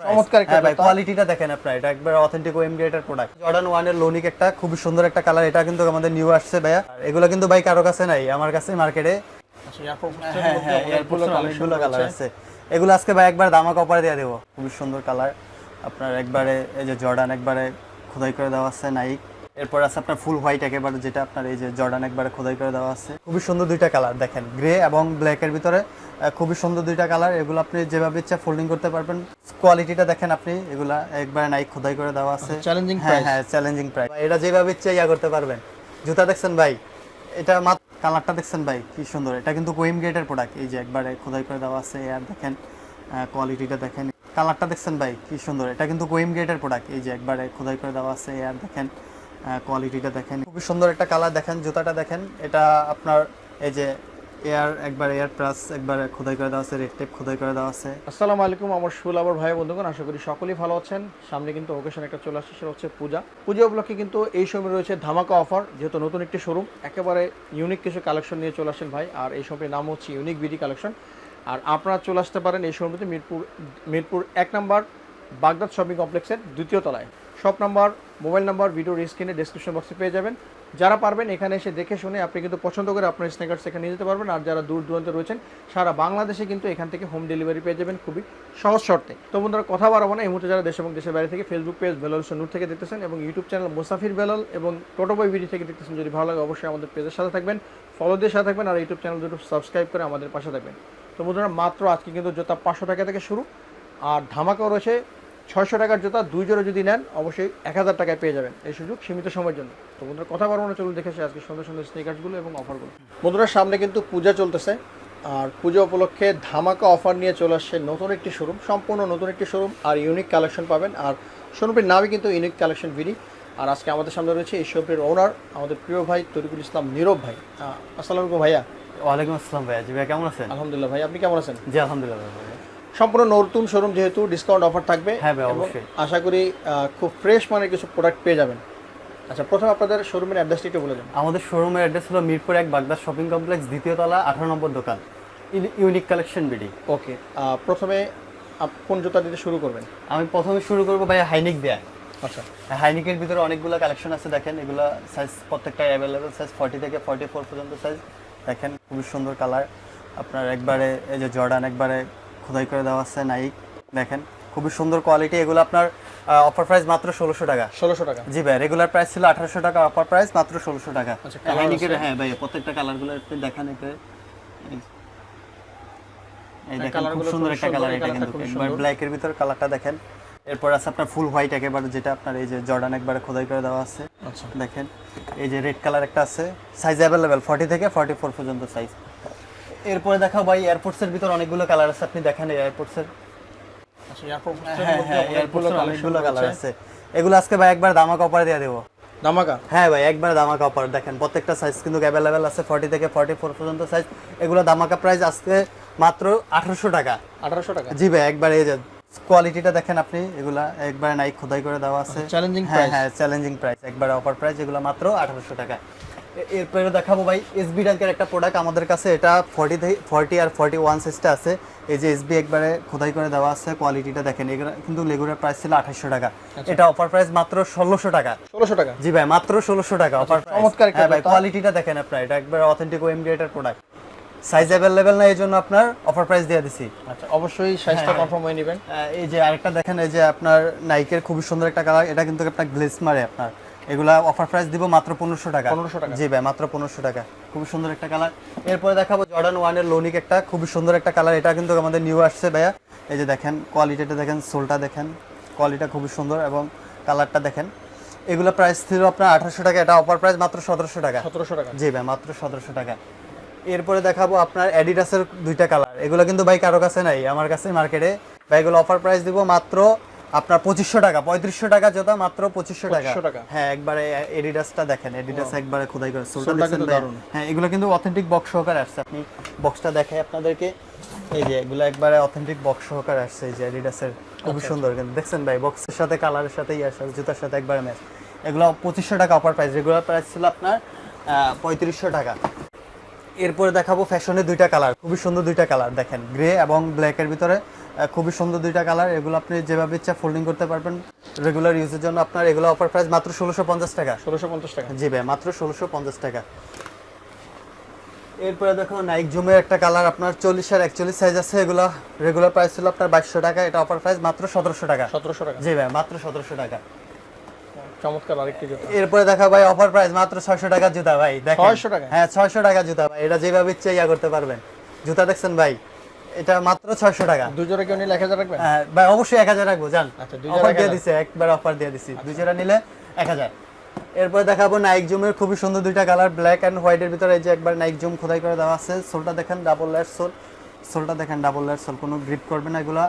চমৎকার হ্যাঁ ভাই কোয়ালিটিটা দেখেন আপনার এটা একবার অথেন্টিক ওএম গ্রেডের প্রোডাক্ট জর্ডান ওয়ানের লোনিক একটা খুবই সুন্দর একটা কালার এটা কিন্তু আমাদের নিউ আসছে ভাইয়া। আর এগুলো কিন্তু ভাই কারও কাছে নাই আমার কাছে মার্কেটে আচ্ছা, এর হ্যাঁ হ্যাঁ অনেকগুলো কালার আছে। এগুলো আজকে ভাই একবার দামাক দিয়ে দেবো। খুবই সুন্দর কালার আপনার একবারে এই যে জর্ডান একবারে খোদাই করে দেওয়া আছে নাইক এরপর আছে আপনার ফুল হোয়াইট একেবারে যেটা আপনার এই যে জর্ডান একবারে খোদাই করে দেওয়া আছে। খুবই সুন্দর দুইটা কালার দেখেন গ্রে এবং ব্ল্যাকের ভিতরে খুবই সুন্দর দুইটা কালার এগুলো আপনি যেভাবে ইচ্ছা ফোল্ডিং করতে পারবেন। কোয়ালিটিটা দেখেন আপনি এগুলা একবারে নাইক খোদাই করে দেওয়া আছে। চ্যালেঞ্জিং হ্যাঁ প্রাইস হ্যাঁ চ্যালেঞ্জিং প্রাইস এটা যেভাবে ইচ্ছা ইয়া করতে পারবেন। জুতা দেখছেন ভাই এটা মাত্র কালারটা দেখছেন ভাই কি সুন্দর। এটা কিন্তু কোয়েম গেটের প্রোডাক্ট এই যে একবারে খোদাই করে দেওয়া আছে আর দেখেন কোয়ালিটিটা দেখেন। কালারটা দেখছেন ভাই কি সুন্দর। এটা কিন্তু কোয়েম গেটের প্রোডাক্ট এই যে একবারে খোদাই করে দেওয়া আছে আর দেখেন কোয়ালিটিটা দেখেন। খুবই সুন্দর একটা কালার দেখেন, জুতাটা দেখেন। এটা আপনার এই যে এয়ার একবার এয়ার প্লাস একবার খোদাই করে দেওয়া আছে রেড টেপ খোদাই করে দেওয়া আছে। আসসালামু আলাইকুম, আমার শুল আবার ভাই বন্ধুগণ, আশা করি সকলেই ভালো আছেন। সামনে কিন্তু ওকেশন একটা চলে আসছে, সেটা হচ্ছে পূজা। পূজা উপলক্ষে কিন্তু এই সময় রয়েছে ধামাকা অফার যেহেতু নতুন একটি শোরুম, একেবারে ইউনিক কিছু কালেকশন নিয়ে চলে আসেন ভাই। আর এই শপের নাম হচ্ছে ইউনিক বিডি কালেকশন আর আপনারা চলে আসতে পারেন এই শোরুমটিতে মিরপুর মিরপুর এক নম্বর বাগদাদ শপিং কমপ্লেক্সের দ্বিতীয় তলায়। শপ নাম্বার, মোবাইল নাম্বার ভিডিওর স্ক্রিনে ডিসক্রিপশন বক্সে পেয়ে যাবেন। যারা পারবেন এখানে এসে দেখে শুনে আপনি কিন্তু পছন্দ করে আপনার স্নেকার্স এখানে নিয়ে যেতে পারবেন। আর যারা দূর দূরান্তে রয়েছেন, সারা বাংলাদেশে কিন্তু এখান থেকে হোম ডেলিভারি পেয়ে যাবেন খুবই সহজ শর্তে। তো বন্ধুরা, কথা বাড়াবো না। এই মুহূর্তে যারা দেশ এবং দেশের বাইরে থেকে ফেসবুক পেজ বেলাল নূর থেকে দেখতেছেন এবং ইউটিউব চ্যানেল মুসাফির বেলাল এবং টোটোবই ভিডিও থেকে দেখতেছেন, যদি ভালো লাগে অবশ্যই আমাদের পেজের সাথে থাকবেন ফলো দিয়ে সাথে থাকবেন, আর ইউটিউব চ্যানেল দুটো সাবস্ক্রাইব করে আমাদের পাশে থাকবেন। তো বন্ধুরা, মাত্র আজকে কিন্তু জুতা পাঁচশো টাকা থেকে শুরু। আর ধামাকাও রয়েছে ছয়শো টাকার জুতা দুই জোড়া যদি নেন অবশ্যই এক হাজার টাকায় পেয়ে যাবেন এই সুযোগ সীমিত সময়ের জন্য। তো বন্ধুরা কথা বলব না চলুন দেখে আসি আজকে সুন্দর সুন্দর স্নিকার্সগুলো এবং অফারগুলো বন্ধুরা সামনে কিন্তু পূজা চলতেছে। আর পূজা উপলক্ষে ধামাকা অফার নিয়ে চলে আসছে নতুন একটি শোরুম সম্পূর্ণ নতুন একটি শোরুম আর ইউনিক কালেকশন পাবেন। আর শোরুমটির নামই কিন্তু ইউনিক কালেকশন ভিডি আর আজকে আমাদের সামনে রয়েছে এই শোরুমের ওনার আমাদের প্রিয় ভাই তরিকুল ইসলাম নীরব ভাই। আসসালামু আলাইকুম ভাইয়া। ওয়ালাইকুম আসসালাম ভাইয়া। জি ভাই কেমন আছেন? আলহামদুলিল্লাহ ভাই আপনি কেমন আছেন? জি আলহামদুলিল্লাহ ভাই। সম্পূর্ণ নতুন শোরুম যেহেতু ডিসকাউন্ট অফার থাকবে হ্যাঁ ভাই, অবশ্যই। আশা করি খুব ফ্রেশ মানের কিছু প্রোডাক্ট পেয়ে যাবেন। আচ্ছা প্রথমে আপনাদের শোরুমের অ্যাড্রেসটি একটু বলে দেন। আমাদের শোরুমের অ্যাড্রেস হলো মিরপুর এক বাগদা শপিং কমপ্লেক্স দ্বিতীয় তলা আঠারো নম্বর দোকান। ইউনিক কালেকশন বিডি ওকে প্রথমে কোন জুতা দিতে শুরু করবেন? আমি প্রথমে শুরু করব ভাই হাইনিক দেয়া। আচ্ছা। হাইনিকের ভিতরে অনেকগুলো কালেকশন আছে দেখেন এগুলো সাইজ প্রত্যেকটা অ্যাভেলেবেল সাইজ ফর্টি থেকে ফর্টি ফোর পর্যন্ত সাইজ দেখেন খুবই সুন্দর কালার আপনার একবারে এই যে জর্ডান একবারে খোদাই করে দেওয়া আছে নাইক। দেখেন খুবই সুন্দর কোয়ালিটি এগুলো আপনার অফার প্রাইস মাত্র ষোলোশো টাকা। ষোলোশো টাকা। জি ভাই রেগুলার প্রাইস ছিল আঠারোশো টাকা অফার প্রাইস মাত্র ষোলোশো টাকা। আচ্ছা, হাইনিকের হ্যাঁ ভাই প্রত্যেকটা কালারগুলো একটু দেখান এতে এই- এই দেখেন খুব সুন্দর একটা কালার এটা কিন্তু একবার। ব্ল্যাকের ভিতর কালারটা দেখেন। এরপর আছে আপনার ফুল হোয়াইট একেবারে যেটা আপনার এই যে জর্ডান একবারে খোদাই করে দেওয়া আছে। আচ্ছা। দেখেন এই যে রেড কালার একটা আছে। সাইজ অ্যাভেলেবেল ফর্টি থেকে ফর্টি ফোর পর্যন্ত সাইজ এরপরে দেখাও ভাই এয়ারপোর্টসের ভিতর অনেকগুলো কালার আছে আপনি দেখেন এয়ারপোর্টসের আচ্ছা এয়ারপোর্ট হ্যাঁ হ্যাঁ এয়ারপোর্টসের অনেকগুলো কালার আছে। এগুলো আজকে ভাই একবার দামাক অফারে দিয়ে দেবো। ধামাকা? হ্যাঁ ভাই একবার দামাকা অফার দেখেন প্রত্যেকটা সাইজ কিন্তু অ্যাভেলেবেল আছে ফর্টি থেকে ফর্টি ফোর পর্যন্ত সাইজ এগুলো দামাকা প্রাইস আজকে মাত্র আঠারোশো টাকা। আঠারোশো টাকা? জি ভাই একবার এই যে কোয়ালিটিটা দেখেন আপনি এগুলা একবার নাইক খোদাই করে দেওয়া আছে। চ্যালেঞ্জিং হ্যাঁ হ্যাঁ চ্যালেঞ্জিং প্রাইস একবার অফার প্রাইস এগুলো মাত্র আঠারোশো টাকা। এরপরে দেখাবো ভাই এসবি ডাঙ্কের একটা প্রোডাক্ট আমাদের কাছে। এটা ফর্টি ফর্টি আর ফর্টি ওয়ান সাইজটা আছে। এই যে এসবি একবারে খোদাই করে দেওয়া আছে কোয়ালিটিটা দেখেন। এগুলো কিন্তু লেগুরের প্রাইস ছিল আঠাশশো টাকা। আচ্ছা। এটা অফার প্রাইস মাত্র ষোলোশো টাকা। ষোলোশো টাকা? জি ভাই মাত্র ষোলোশো টাকা অফার চমৎকার হ্যাঁ ভাই। কোয়ালিটিটা দেখেন আপনার এটা একবার অথেন্টিক ওএম গ্রেডের প্রোডাক্ট সাইজ অ্যাভেলেবেল না এই জন্য আপনার অফার প্রাইস দিয়ে দিছি। আচ্ছা অবশ্যই সাইজটা হ্যাঁ। কনফার্ম হয়ে নেবেন। এই যে আরেকটা দেখেন এই যে আপনার নাইকের খুবই সুন্দর একটা কালার এটা কিন্তু আপনার গ্লেস মারে আপনার। এগুলা অফার প্রাইস দিব মাত্র পনেরোশো টাকা। 1500 টাকা। জি ভাই মাত্র পনেরোশো টাকা। খুবই সুন্দর একটা কালার এরপরে দেখাবো জর্ডান ওয়ানের লোনিক একটা। খুবই সুন্দর একটা কালার এটা কিন্তু আমাদের নিউ আসছে ভাইয়া। এই যে দেখেন কোয়ালিটিটা দেখেন সোলটা দেখেন। কোয়ালিটিটা খুবই সুন্দর এবং কালারটা দেখেন। এগুলো প্রাইস ছিল আপনার আঠারোশো টাকা। এটা অফার প্রাইস মাত্র সতেরোশো টাকা। সতেরোশো টাকা। জি ভাই মাত্র সতেরোশো টাকা। এরপরে দেখাবো আপনার অ্যাডিডাসের দুইটা কালার এগুলো কিন্তু ভাই কারও কাছে নাই আমার কাছে মার্কেটে ভাই এগুলো অফার প্রাইস দিব মাত্র আপনার পঁচিশশো টাকা পঁয়ত্রিশশো টাকা জোতা মাত্র পঁচিশশো টাকা। হ্যাঁ একবারে এডিডাসটা দেখেন এডিডাস একবারে খোদাই করে। সোলটা? দারুণ। হ্যাঁ এগুলো কিন্তু অথেন্টিক বক্স সহকারে আসছে। আপনি বক্সটা দেখাই আপনাদেরকে। এই যে এগুলো একবারে অথেন্টিক বক্স সহকারে আসছে। এই যে এডিডাসের খুবই আচ্ছা, সুন্দর কিন্তু। দেখছেন ভাই বক্সের সাথে কালারের সাথে ইয়ে আসে জুতার সাথে একবারে ম্যাচ এগুলো পঁচিশশো টাকা অফার প্রাইস রেগুলার প্রাইস ছিল আপনার পঁয়ত্রিশশো টাকা। এরপরে দেখাবো ফ্যাশনের দুইটা কালার খুবই সুন্দর দুইটা কালার দেখেন। গ্রে এবং ব্ল্যাকের ভিতরে। খুবই সুন্দর দুইটা কালার। এগুলো আপনি যেভাবে ইচ্ছা ফোল্ডিং করতে পারবেন রেগুলার ইউজের জন্য আপনার এগুলো অফার প্রাইস মাত্র ষোলোশো পঞ্চাশ টাকা। ষোলোশো পঞ্চাশ টাকা। জি ভাই মাত্র ষোলোশো পঞ্চাশ টাকা। এরপরে দেখো নাইক জুমের একটা কালার আপনার চল্লিশ আর একচল্লিশ সাইজ আছে। এগুলো রেগুলার প্রাইস ছিল আপনার বাইশশো টাকা এটা অফার প্রাইস মাত্র সতেরোশো টাকা। সতেরোশো টাকা। জি ভাই মাত্র সতেরোশো টাকা। চমৎকার আরেকটি জুতা। এরপরে দেখা ভাই অফার প্রাইস মাত্র ছয়শো টাকার জুতা ভাই দেখেন। 600 টাকা? হ্যাঁ ছয়শো টাকা জুতা ভাই এটা যেভাবে ইচ্ছে ইয়া করতে পারবেন। জুতা দেখছেন ভাই? এটা মাত্র ছয়শো টাকা। দুই জোড়া কেউ নিলে এক হাজার রাখবেন? হ্যাঁ, ভাই অবশ্যই এক হাজার রাখব জান। আচ্ছা, দুই জোড়া দিয়ে। দিছে একবার অফার দিয়ে দিছি। দুই জোড়া নিলে এক হাজার। এরপরে দেখাবো নাইক জুমের খুবই সুন্দর দুইটা কালার ব্ল্যাক অ্যান্ড হোয়াইটের ভিতরে এই যে একবার নাইক জুম খোদাই করে দেওয়া আছে। সোলটা দেখেন ডাবল লেয়ার সোল। সোলটা দেখেন ডাবল লেয়ার সোল কোনো গ্রিপ করবে না এগুলা।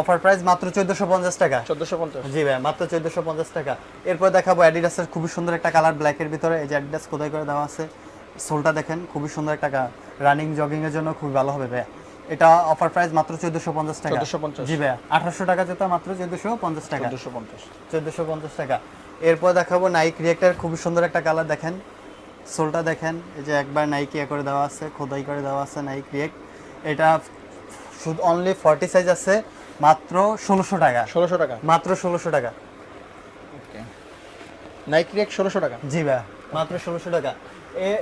অফার প্রাইস মাত্র চোদ্দোশো পঞ্চাশ টাকা। চোদ্দোশো পঞ্চাশ। জি ভাই মাত্র চোদ্দোশো পঞ্চাশ টাকা। এরপর দেখাবো অ্যাডিডাসের খুবই সুন্দর একটা কালার ব্ল্যাকের ভিতরে এই যে অ্যাডিডাস খোদাই করে দেওয়া আছে। সোলটা দেখেন খুবই সুন্দর একটা রানিং জগিং এর জন্য খুবই ভালো হবে ভাই এটা অফার প্রাইস মাত্র চোদ্দোশো পঞ্চাশ টাকা। 1450 জি ভাই আঠারোশো টাকা জুতা মাত্র চোদ্দোশো পঞ্চাশ টাকা। চোদ্দোশো পঞ্চাশ। চোদ্দোশো পঞ্চাশ টাকা। এরপর দেখাবো নাইক রিয়েক্টার খুবই সুন্দর একটা কালার দেখেন। সোলটা দেখেন এই যে একবার নাইক ইয়ে করে দেওয়া আছে খোদাই করে দেওয়া আছে নাইক রিয়েক্ট এটা শুধু অনলি ফর্টি সাইজ আছে মাত্র ষোলোশো টাকা। ষোলোশো টাকা। মাত্র ষোলোশো টাকা। নাইক রেক ষোলোশো টাকা। জি ভাই মাত্র ষোলোশো টাকা। এ-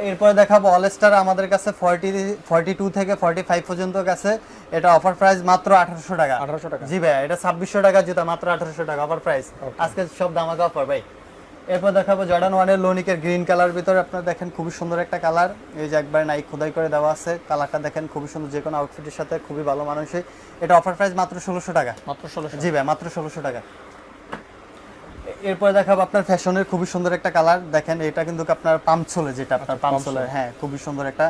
এরপরে দেখাবো অলস্টার আমাদের কাছে ফর্টি ফর্টি টু থেকে ফর্টি ফাইভ পর্যন্ত কাছে এটা অফার প্রাইস মাত্র আঠারোশো টাকা। আঠারোশো টাকা। জি ভাই এটা ছাব্বিশশো টাকা জুতা মাত্র আঠারোশো টাকা অফার প্রাইস আজকে সব দামাকা অফার ভাই। এরপর দেখাবো জর্ডান ওয়ানের লোনিকের গ্রিন কালার ভিতরে। আপনারা দেখেন খুবই সুন্দর একটা কালার এই যে একবার নাইক খোদাই করে দেওয়া আছে। কালারটা দেখেন খুবই সুন্দর যে কোনো আউটফিটের সাথে খুবই ভালো মানুষই। এটা অফার প্রাইস মাত্র ষোলোশো টাকা। মাত্র ষোলোশো জি ভাই মাত্র ষোলোশো টাকা। এরপরে দেখাবো আপনার ফ্যাশনের খুবই সুন্দর একটা কালার। দেখেন এটা কিন্তু আপনার পাম্প চলে যেটা আপনার আচ্ছা, পাম্প চলে হ্যাঁ খুবই সুন্দর একটা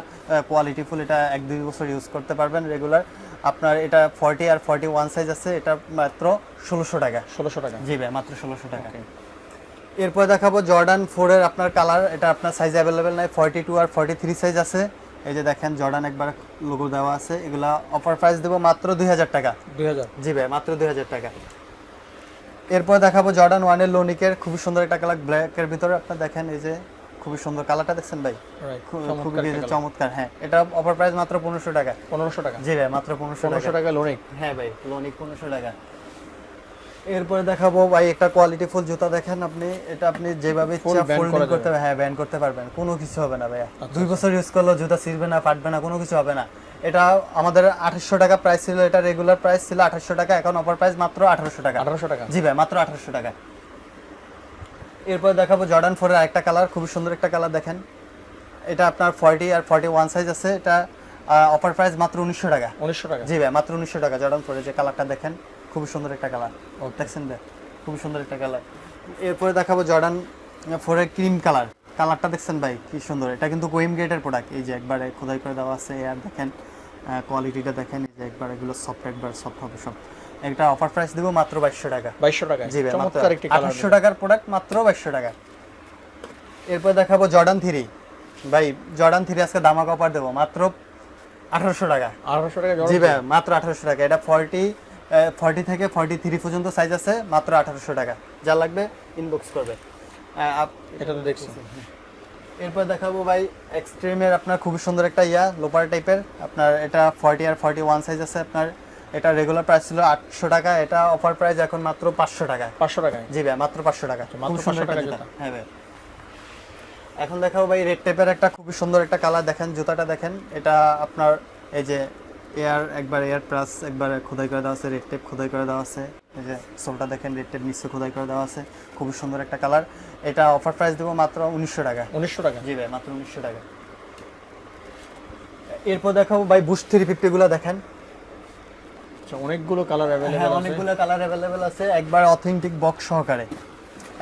কোয়ালিটি ফুল। এটা এক দুই বছর ইউজ করতে পারবেন রেগুলার আপনার এটা ফর্টি আর ফর্টি ওয়ান সাইজ আছে। এটা মাত্র ষোলোশো টাকা। ষোলোশো টাকা। জি ভাই মাত্র ষোলোশো টাকা। এরপর দেখাবো জর্ডান ফোরের আপনার কালার এটা আপনার সাইজ অ্যাভেলেবেল নাই। ফর্টি টু আর ফর্টি থ্রি সাইজ আছে। এই যে দেখেন জর্ডান একবার লোগো দেওয়া আছে। এগুলা অফার প্রাইস দেবো মাত্র দুই হাজার টাকা। দুই হাজার। জি ভাই মাত্র দুই হাজার টাকা। এরপর দেখাবো জর্ডান ওয়ানের লোনিকের খুবই সুন্দর একটা কালার ব্ল্যাকের ভিতরে আপনার দেখেন এই যে খুবই সুন্দর কালারটা দেখছেন ভাই? খুবই চমৎকার হ্যাঁ। এটা অফার প্রাইস মাত্র পনেরোশো টাকা। পনেরোশো টাকা। জি ভাই মাত্র পনেরোশো পনেরোশো টাকা লোনিক হ্যাঁ ভাই লোনিক পনেরোশো টাকা। এরপরে দেখাবো ভাই একটা কোয়ালিটি ফুল জুতা দেখেন আপনি। এটা আপনি যেভাবে ফোল্ডিং করতে হ্যাঁ ব্যান্ড করতে পারবেন। কোনো কিছু হবে না ভাইয়া। আচ্ছা, দুই বছর ইউজ করলেও জুতা ছিঁড়বে না ফাটবে না কোনো কিছু হবে না। এটা আমাদের আঠাশশো টাকা প্রাইস ছিল এটা রেগুলার প্রাইস ছিল আঠাশশো টাকা এখন অফার প্রাইস মাত্র আঠারোশো টাকা। আঠারোশো টাকা। জি ভাই মাত্র আঠারোশো টাকা। এরপর দেখাবো জর্ডান ফোরের আরেকটা কালার খুবই সুন্দর একটা কালার দেখেন। এটা আপনার ফর্টি আর ফর্টি ওয়ান সাইজ আছে এটা অফার প্রাইস মাত্র উনিশশো টাকা। উনিশশো টাকা। জি ভাই মাত্র উনিশশো টাকা জর্ডান ফোরের যে কালারটা দেখেন খুবই সুন্দর একটা কালার দেখছেন ভাই? খুবই সুন্দর একটা কালার এরপরে দেখাবো জর্ডান ফোরের ক্রিম কালার কালারটা দেখছেন ভাই? কি সুন্দর। এটা কিন্তু গোয়েম গেটের প্রোডাক্ট এই যে একবারে খোদাই করে দেওয়া আছে আর দেখেন কোয়ালিটিটা দেখেন এই যে একবার এগুলো সফট একবার সফট হবে সব। একটা অফার প্রাইস দেবো মাত্র বাইশশো টাকা। বাইশশো টাকা। জি ভাই আঠাশশো টাকার প্রোডাক্ট মাত্র বাইশশো টাকা। এরপর দেখাবো জর্ডান থ্রি ভাই জর্ডান থ্রি আজকে দামাক অফার দেবো মাত্র আঠারোশো টাকা। আঠারোশো টাকা জি ভাই মাত্র আঠারোশো টাকা। এটা ফর্টি ফর্টি থেকে ফর্টি থ্রি পর্যন্ত সাইজ আছে মাত্র আঠারোশো টাকা। যা লাগবে ইনবক্স করবে। এটা তো দেখছি। এরপর দেখাবো ভাই এক্সট্রিমের আপনার খুবই সুন্দর একটা ইয়া লোপার টাইপের আপনার এটা ফর্টি আর ফর্টি ওয়ান সাইজ আছে আপনার। এটা রেগুলার প্রাইস ছিল আটশো টাকা এটা অফার প্রাইস এখন মাত্র পাঁচশো টাকা। পাঁচশো টাকায়? জি ভাই মাত্র পাঁচশো টাকা। আচ্ছা, মাত্র খুব সুন্দর একটা টাকা জুতা। হ্যাঁ ভাই। এখন দেখাবো ভাই রেড টেপের একটা খুবই সুন্দর একটা কালার দেখেন জুতাটা দেখেন। এটা আপনার এই যে এয়ার একবার এয়ার প্লাস একবার খোদাই করে দেওয়া আছে রেড টেপ খোদাই করে দেওয়া আছে। এই যে সোলটা দেখেন রেড টেপ নিচে খোদাই করে দেওয়া আছে। খুবই সুন্দর একটা কালার এটা অফার প্রাইস দেবো মাত্র উনিশশো টাকা। উনিশশো টাকা? জি ভাই মাত্র উনিশশো টাকা। এরপর দেখাবো ভাই বুশ থ্রি ফিফটি গুলো দেখেন। আচ্ছা অনেকগুলো কালার হ্যাঁ অনেকগুলো কালার অ্যাভেলেবেল আছে। একবার অথেন্টিক বক্স সহকারে।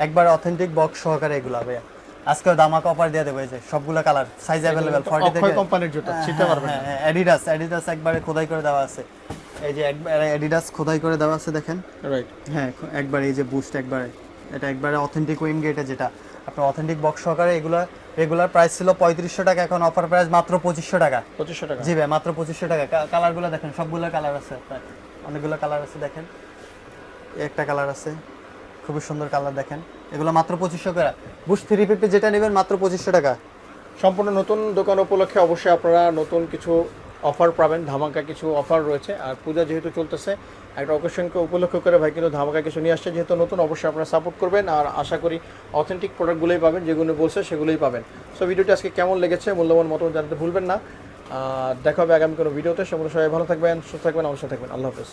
একবার অথেন্টিক বক্স সহকারে এগুলা ভাইয়া। আজকে দামাক অফার দিয়ে দেবো এই যে সবগুলো কালার সাইজ অ্যাভেলেবেল কিন্তু 40 থেকে কোম্পানির জুতা, ছিঁড়তে পারবে না। অ্যাডিডাস অ্যাডিডাস একবারে খোদাই করে দেওয়া আছে। এই যে একবার অ্যাডিডাস খোদাই করে দেওয়া আছে দেখেন। রাইট হ্যাঁ একবার এই যে বুস্ট একবারে। এটা একবারে অথেন্টিক উইন গেটে যেটা। আপনার অথেন্টিক বক্স সহকারে এগুলো রেগুলার প্রাইস ছিল পঁয়ত্রিশশো টাকা এখন অফার প্রাইস মাত্র পঁচিশশো টাকা। পঁচিশশো টাকা। জি ভাই মাত্র পঁচিশশো টাকা। কালারগুলো দেখেন সবগুলো কালার আছে। অনেকগুলো কালার আছে দেখেন। একটা কালার আছে। খুবই সুন্দর কালার দেখেন। এগুলো মাত্র পঁচিশশো টাকা বুশ থ্রি ফিফটি যেটা নেবেন মাত্র পঁচিশশো টাকা। সম্পূর্ণ নতুন দোকান উপলক্ষে অবশ্যই আপনারা নতুন কিছু অফার পাবেন, ধামাকা কিছু অফার রয়েছে। আর পূজা যেহেতু চলতেছে, একটা অকেশনকে উপলক্ষ করে ভাই কিন্তু ধামাকা কিছু নিয়ে আসছে। যেহেতু নতুন, অবশ্যই আপনারা সাপোর্ট করবেন। আর আশা করি অথেন্টিক প্রোডাক্টগুলোই পাবেন, যেগুলো বলছে সেগুলোই পাবেন। সো ভিডিওটি আজকে কেমন লেগেছে মূল্যবান মতামত জানাতে ভুলবেন না। দেখা হবে আগামী কোনো ভিডিওতে সেগুলো সবাই ভালো থাকবেন, সুস্থ থাকবেন, অবশ্যই থাকবেন। আল্লাহ হাফেজ।